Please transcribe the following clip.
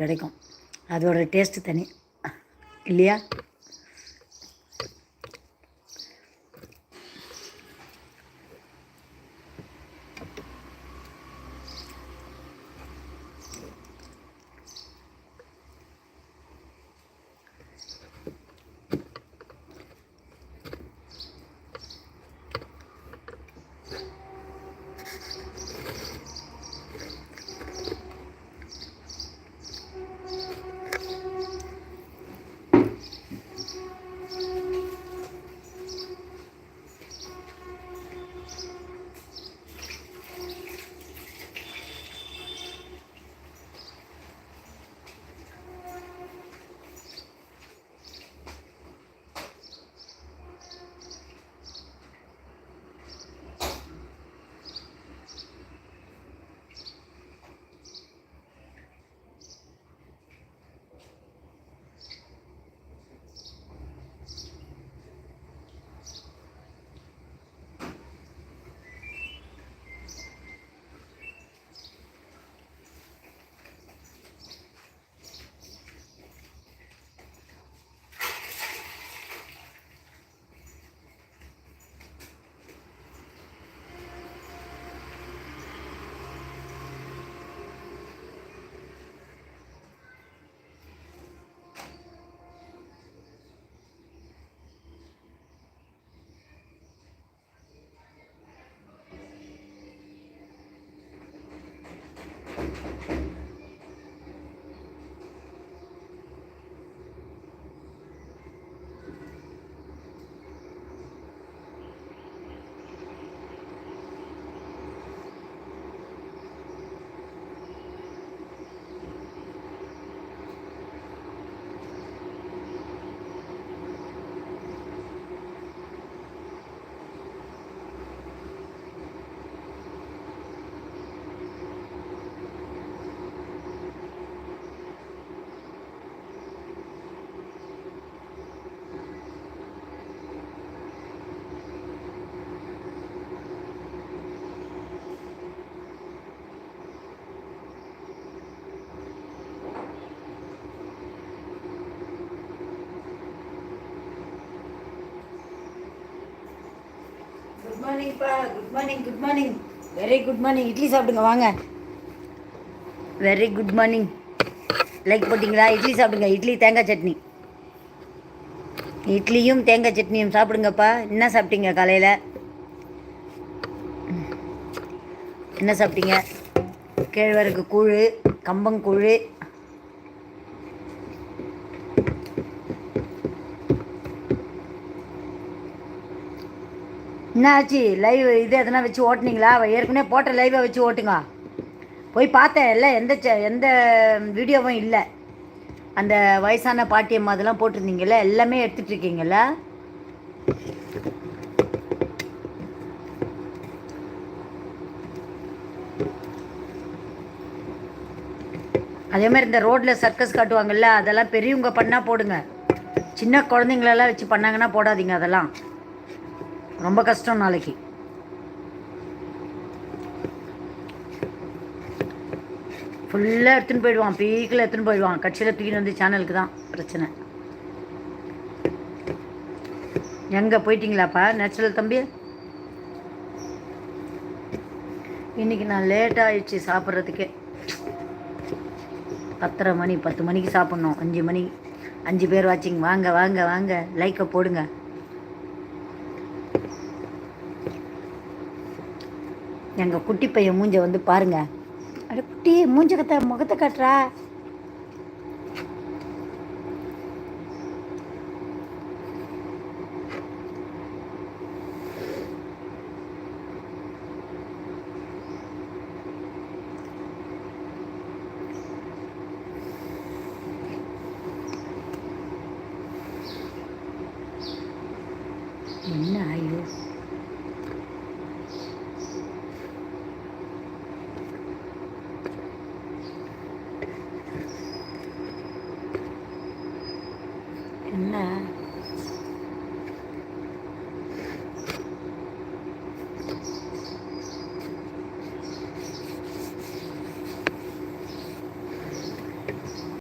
கிடைக்கும். அதோட டேஸ்ட்டு தனி. இல்லையா? Good மார்னிங்ப்பா good morning good morning very good morning idli சாப்பிடுங்க வாங்க. வெரி குட் மார்னிங் லைக் போட்டிங்களா? இட்லி சாப்பிடுங்க. இட்லி தேங்காய் சட்னி. இட்லியும் தேங்காய் சட்னியும் சாப்பிடுங்கப்பா. என்ன சாப்பிட்டீங்க காலையில்? என்ன சாப்பிட்டீங்க? கேழ்வரகு கூழ் கம்பங்கூழ் என்ன ஆச்சு லைவ் இது எதனா வச்சு ஓட்டுனீங்களா? ஏற்கனவே போட்ட லைவை வச்சு ஓட்டுங்க. போய் பார்த்தேன் இல்லை எந்த ச- எந்த வீடியோவும் இல்லை. அந்த வயசான பாட்டியம்மா அதெல்லாம் போட்டிருந்தீங்கல்ல எல்லாமே எடுத்துட்ருக்கீங்கள அதே மாதிரி இந்த ரோட்டில் சர்க்கஸ் காட்டுவாங்கல்ல அதெல்லாம் பெரியவங்க பண்ணால் போடுங்க. சின்ன குழந்தைங்களெல்லாம் வச்சு பண்ணாங்கன்னா போடாதீங்க அதெல்லாம். ரொம்ப கஷ்டம் நாளைக்கு. ஃபுல்லாக எடுத்துன்னு போயிடுவான். பீக்கில் எடுத்துன்னு போயிடுவான். கட்சியில் தூக்கிட்டு வந்து சேனலுக்கு தான். பிரச்சனை. எங்கே போயிட்டீங்களாப்பா நேச்சுரல் தம்பி? இன்னைக்கு நான் லேட் ஆயிடுச்சு சாப்பிட்றதுக்கே. பத்தரை மணி பத்து மணிக்கு சாப்பிட்ணும். அஞ்சு மணி அஞ்சு பேர் வாட்சிங் வாங்க வாங்க வாங்க. லைக்கை போடுங்க. எங்கள் குட்டி பையன் மூஞ்ச வந்து பாருங்க. அட குட்டி மூஞ்ச கத்த முகத்தை காட்டுறா. என்ன